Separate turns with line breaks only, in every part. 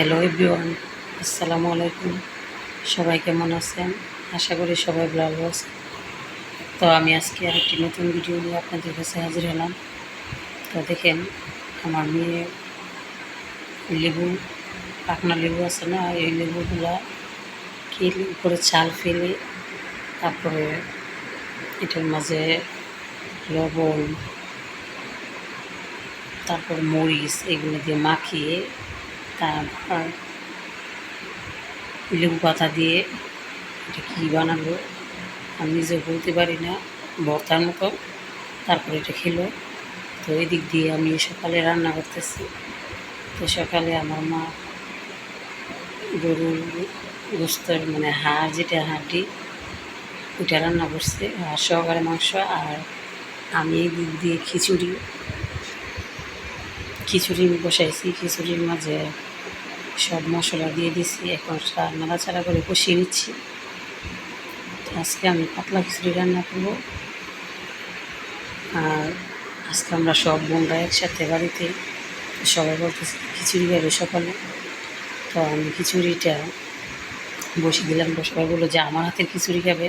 Hello everyone আসসালামু আলাইকুম সবাই কেমন আছেন? আশা করি সবাই ভালো আছেন। তো আমি আজকে আরেকটি নতুন ভিডিও নিয়ে আপনাদের কাছে হাজির হলাম। তো দেখেন, আমার মেয়ে লেবু পাকনা লেবু আছে না, এই লেবুগুলা কেলে উপরে চাল ফেলে, তারপরে এটার মাঝে লবণ, তারপর মরিচ, এগুলো দিয়ে মাখিয়ে তারপর লেবু পাতা দিয়ে এটা কী বানালো আমি নিজে বলতে পারি না ভর্তার মতো। তারপরে এটা খেলো। তো এই দিক দিয়ে আমি সকালে রান্না করতেছি। তো সকালে আমার মা গরুর গোস্তের মানে হাড়, যেটা হাড্ডি ওইটা রান্না করছে। আর সহকারে মাংস আর আমি এই দিক দিয়ে খিচুড়ি। খিচুড়ি বসাইছি। খিচুড়ির মাঝে সব মশলা দিয়ে দিছি, এখন নাড়াচাড়া করে কষিয়ে নিচ্ছি। আজকে আমি পাতলা খিচুড়ি রান্না করব। আর আজকে আমরা সব বোনরা একসাথে বাড়িতে সবাই বলতেছে খিচুড়ি খাবে সকালে? তো আমি খিচুড়িটা বসে দিলাম সবাই বলল যে, আমার হাতের খিচুড়ি খাবে?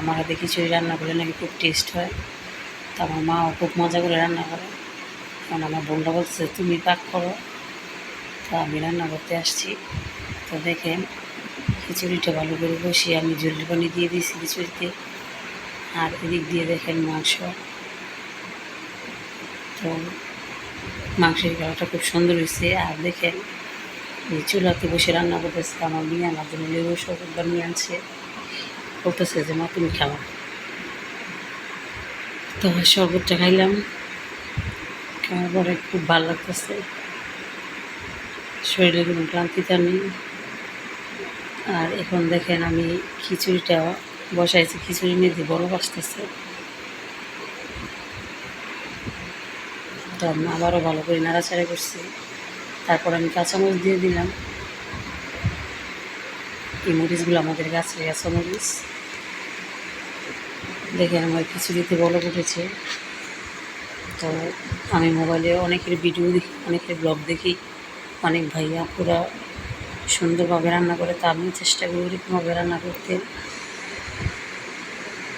আমার হাতে খিচুড়ি রান্না করলে নাকি খুব টেস্ট হয়? তো আমার মাও খুব মজা করে রান্না করে। কারণ আমার বোনরা বলছে তুমি পাক করো। তো আমি রান্না করতে আসছি। তো দেখেন, খিচুড়িটা ভালো করে বসিয়ে আমি জল পানি দিয়ে দিয়েছি খিচুড়িতে। আর এদিক দিয়ে দেখেন মাংস। তো মাংসের কালারটা খুব সুন্দর হয়েছে। আর দেখেন, এই চুলাতে বসে রান্না করতেছে আমার মেয়ে, আমার জন্য লেবু শরবত বানিয়ে আনছে। বলতেছে যে, মা, তুমি খাওয়া তো শরবতটা খাইলাম। খাওয়ার পরে খুব ভালো লাগতেছে। শরীরে কোনো ক্লান্তিটা নেই। আর এখন দেখেন আমি খিচুড়িটা বসাইছি, খিচুড়ি নিয়ে দিয়ে বড় আসতেছে তো আমি আবারও ভালো করে নাড়াচাড়া করছি। তারপর আমি কাঁচামরিচ দিয়ে দিলাম। এই মরিচগুলো আমাদের গাছের কাঁচামরিচ দেখেন আমার খিচুড়িতে বলো উঠেছে। তো আমি মোবাইলে অনেকের ভিডিও দেখি, অনেকের ব্লগ দেখি। অনেক ভাইয়া পুরা সুন্দরভাবে রান্না করে, তা আমিও চেষ্টা করি ওরকমভাবে রান্না করতে।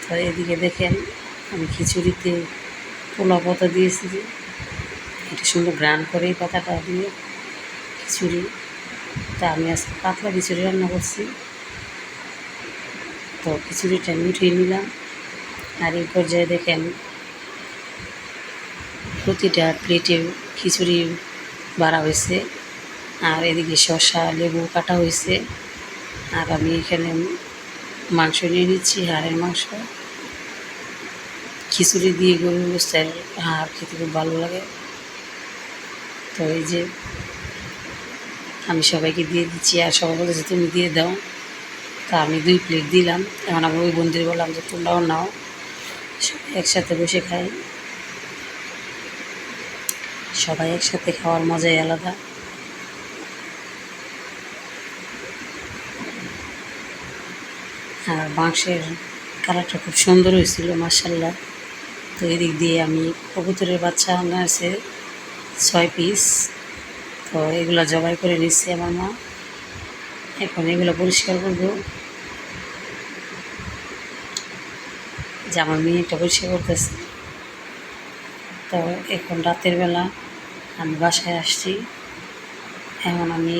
তো এদিকে দেখেন, আমি খিচুড়িতে পোলা পাতা দিয়েছি। এটা সুন্দর গ্রান করে এই পাতাটা দিয়ে খিচুড়ি। তা আমি আজকে পাতলা খিচুড়ি রান্না করছি। তো খিচুড়িটা আমি উঠিয়ে নিলাম। আর এই পর্যায়ে দেখেন, প্রতিটা প্লেটে খিচুড়ি বাড়া হয়েছে। আর এদিকে শসা লেবু কাটা হয়েছে আর আমি এখানে মাংস নিয়ে নিচ্ছি, হাড়ের মাংস। খিচুড়ি দিয়ে গরুর গোস্তের হাড় খেতে খুব ভালো লাগে। তো এই যে আমি সবাইকে দিয়ে দিচ্ছি, আর সবাই বলেছে তুমি দিয়ে দাও। তা আমি দুই প্লেট দিলাম। এখন আমি ওই বন্ধুরে বললাম যে তোমরাও নাও। সবাই একসাথে বসে খাই। সবাই একসাথে খাওয়ার মজাই আলাদা। আর মাংসের কালারটা খুব সুন্দর হয়েছিল মার্শাল্লাহ তো এদিক দিয়ে আমি কবুতরের বাচ্চা আনা আছে ছয় পিস তো এগুলো জবাই করে নিচ্ছি আমার মা। এখন এগুলো পরিষ্কার করব। যে আমার মেয়েটা পরিষ্কার করতেছে। তো এখন রাতের বেলা আমি বাসায় আসছি। এখন আমি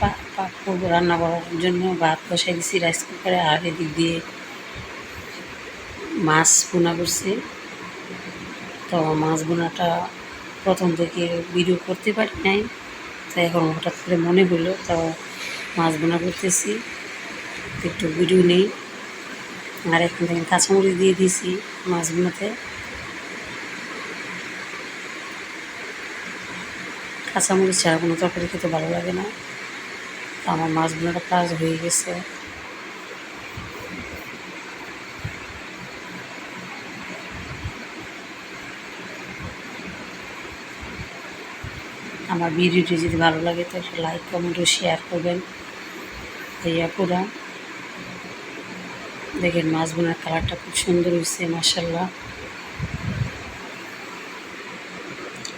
পাক করব, রান্না করার জন্য। ভাত বসাই দিছি রাইস কুকারে আর এদিক দিয়ে মাছ বোনা করছি। তো মাছ বোনাটা প্রথম থেকে ভিডিও করতে পারি নাই। তো এখন হঠাৎ করে মনে হলো তো মাছ বোনা করতেছি। একটু ভিডিও নেই। আর এখন থেকে কাঁচামরিচ দিয়ে দিয়েছি মাছ বোনাতে কাঁচামরিচ ছাড়া কোনো তরকারি খেতে ভালো লাগে না। আমার মাছ বোনাটা কাজ হয়ে গেছে। আমার ভিডিওটি যদি ভালো লাগে তো একটা লাইক, কমেন্ট ও শেয়ার করবেন। ভাইয়া পুরা দেখেন মাছ বোনার কালারটা খুব সুন্দর হয়েছে মার্শাল্লাহ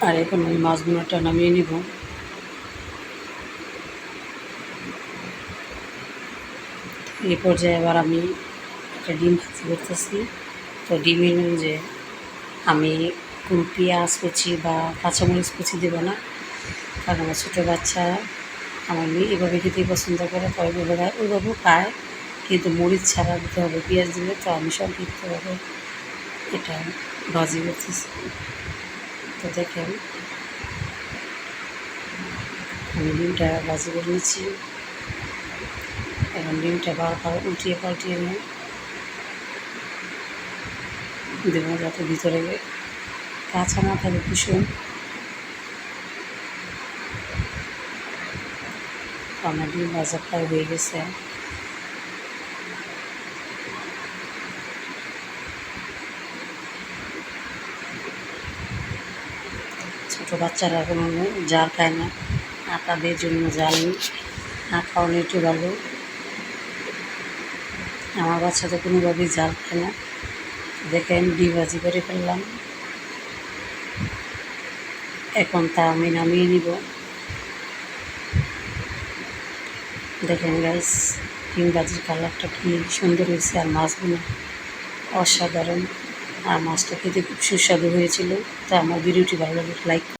আর এখন ওই মাছ বোনাটা নামিয়ে নিব। এই পর্যায়ে আবার আমি একটা ডিম ভাজি করতেছি। তো ডিমের যে আমি কোনো পেঁয়াজ কুচি বা কাঁচামরিচ কুচি দেবো না। কারণ আমার ছোটো বাচ্চা, আমার মেয়ে এভাবে খেতেই পছন্দ করে, তো ওইভাবে ওইভাবেও খায়। কিন্তু মরিচ ছাড়া দিতে হবে, পেঁয়াজ দিলে তো আমি সংক্ষিপ্তভাবে এটা ভাজি করতেছি। তো দেখেন, আমি ডিমটা ভাজি করে নিচ্ছি এখন ডিমটা বারবার উঠিয়ে পাল্টিয়ে নিয়ে দেবো যাতে ভিতরে কাঁচা না থাকে কুসুম। আমার ডিম ভাজা প্রায় হয়ে গেছে। ছোটো বাচ্চারা কোনো জাল খায় না। আর তাদের জন্য জাল না খাওয়ানো একটু ভালো। আমার বাচ্চা তো কোনোভাবেই জাল খায় না। দেখেন ডিম ভাজি করে ফেললাম। এখন তা আমি নামিয়ে নিব। দেখেন গাইস ডিম ভাজির কালারটা কি সুন্দর হয়েছে আর মাছগুলো অসাধারণ। আর মাছটা খেতে খুব সুস্বাদু হয়েছিল। তা আমার ভিডিওটি ভালো লাগে লাইক